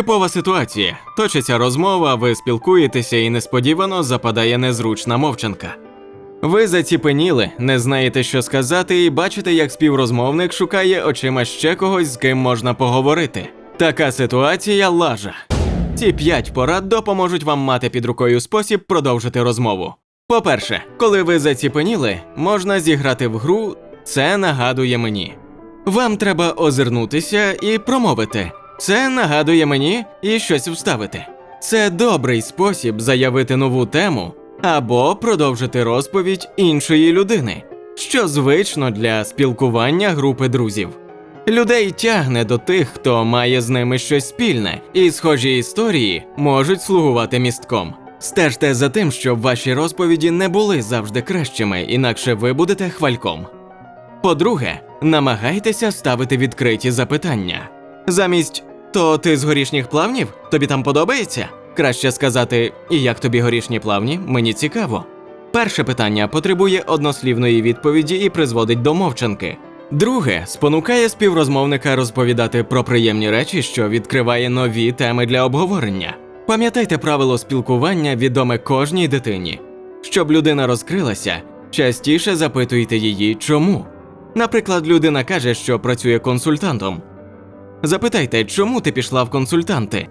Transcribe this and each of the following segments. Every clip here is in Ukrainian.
Типова ситуація. Точиться розмова, ви спілкуєтеся і несподівано западає незручна мовчанка. Ви заціпеніли, не знаєте, що сказати, і бачите, як співрозмовник шукає очима ще когось, з ким можна поговорити. Така ситуація лажа. Ці п'ять порад допоможуть вам мати під рукою спосіб продовжити розмову. По-перше, коли ви заціпеніли, можна зіграти в гру Це нагадує мені. Вам треба озирнутися і промовити. Це нагадує мені і щось вставити. Це добрий спосіб заявити нову тему або продовжити розповідь іншої людини, що звично для спілкування групи друзів. Людей тягне до тих, хто має з ними щось спільне, і схожі історії можуть слугувати містком. Стежте за тим, щоб ваші розповіді не були завжди кращими, інакше ви будете хвальком. По-друге, намагайтеся ставити відкриті запитання. Замість то ти з горішніх плавнів? Тобі там подобається? Краще сказати, і як тобі горішні плавні, мені цікаво. Перше питання потребує однослівної відповіді і призводить до мовчанки. Друге спонукає співрозмовника розповідати про приємні речі, що відкриває нові теми для обговорення. Пам'ятайте правило спілкування, відоме кожній дитині. Щоб людина розкрилася, частіше запитуйте її, чому. Наприклад, людина каже, що працює консультантом. Запитайте, чому ти пішла в консультанти?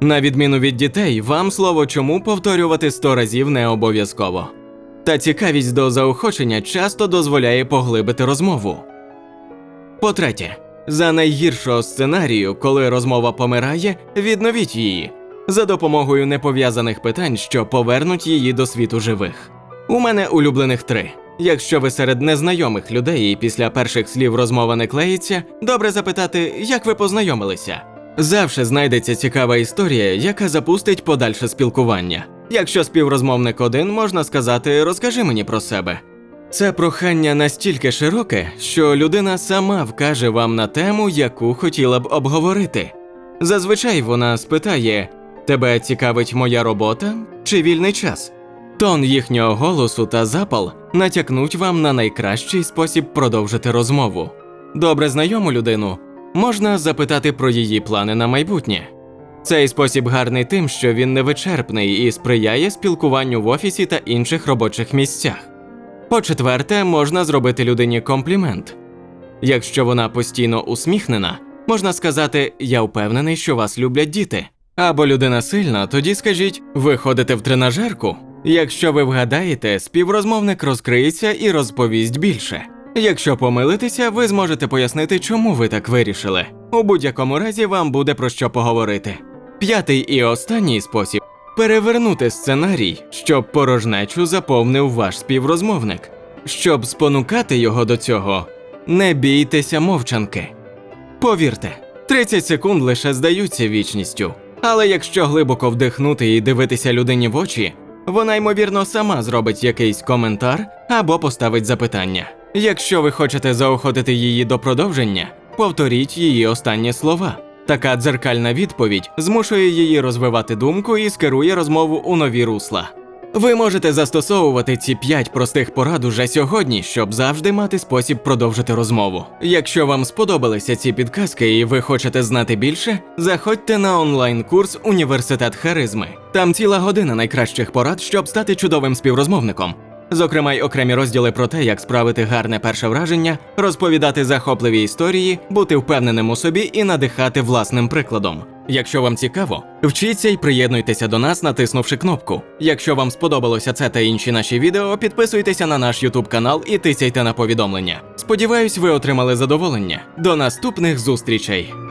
На відміну від дітей, вам слово чому повторювати сто разів не обов'язково. Та цікавість до заохочення часто дозволяє поглибити розмову. По-третє, за найгіршого сценарію, коли розмова помирає, відновіть її за допомогою непов'язаних питань, що повернуть її до світу живих. У мене улюблених три. Якщо ви серед незнайомих людей і після перших слів розмова не клеїться, добре запитати, як ви познайомилися. Завше знайдеться цікава історія, яка запустить подальше спілкування. Якщо співрозмовник один, можна сказати, розкажи мені про себе. Це прохання настільки широке, що людина сама вкаже вам на тему, яку хотіла б обговорити. Зазвичай вона спитає: Тебе цікавить моя робота чи вільний час? Тон їхнього голосу та запал натякнуть вам на найкращий спосіб продовжити розмову. Добре знайому людину можна запитати про її плани на майбутнє. Цей спосіб гарний тим, що він невичерпний і сприяє спілкуванню в офісі та інших робочих місцях. По-четверте, можна зробити людині комплімент. Якщо вона постійно усміхнена, можна сказати Я впевнений, що вас люблять діти. Або людина сильна, тоді скажіть Ви ходите в тренажерку. Якщо ви вгадаєте, співрозмовник розкриється і розповість більше. Якщо помилитеся, ви зможете пояснити, чому ви так вирішили. У будь-якому разі вам буде про що поговорити. П'ятий і останній спосіб перевернути сценарій, щоб порожнечу заповнив ваш співрозмовник. Щоб спонукати його до цього, не бійтеся мовчанки. Повірте, 30 секунд лише здаються вічністю. Але якщо глибоко вдихнути і дивитися людині в очі, вона ймовірно сама зробить якийсь коментар або поставить запитання. Якщо ви хочете заохотити її до продовження, повторіть її останні слова. Така дзеркальна відповідь змушує її розвивати думку і скерує розмову у нові русла. Ви можете застосовувати ці п'ять простих порад уже сьогодні, щоб завжди мати спосіб продовжити розмову. Якщо вам сподобалися ці підказки і ви хочете знати більше, заходьте на онлайн-курс Університет Харизми. Там ціла година найкращих порад, щоб стати чудовим співрозмовником. Зокрема, й окремі розділи про те, як справити гарне перше враження, розповідати захопливі історії, бути впевненим у собі і надихати власним прикладом. Якщо вам цікаво, вчіться і приєднуйтеся до нас, натиснувши кнопку. Якщо вам сподобалося це та інші наші відео, підписуйтеся на наш YouTube канал і тисяйте на повідомлення. Сподіваюсь, ви отримали задоволення. До наступних зустрічей!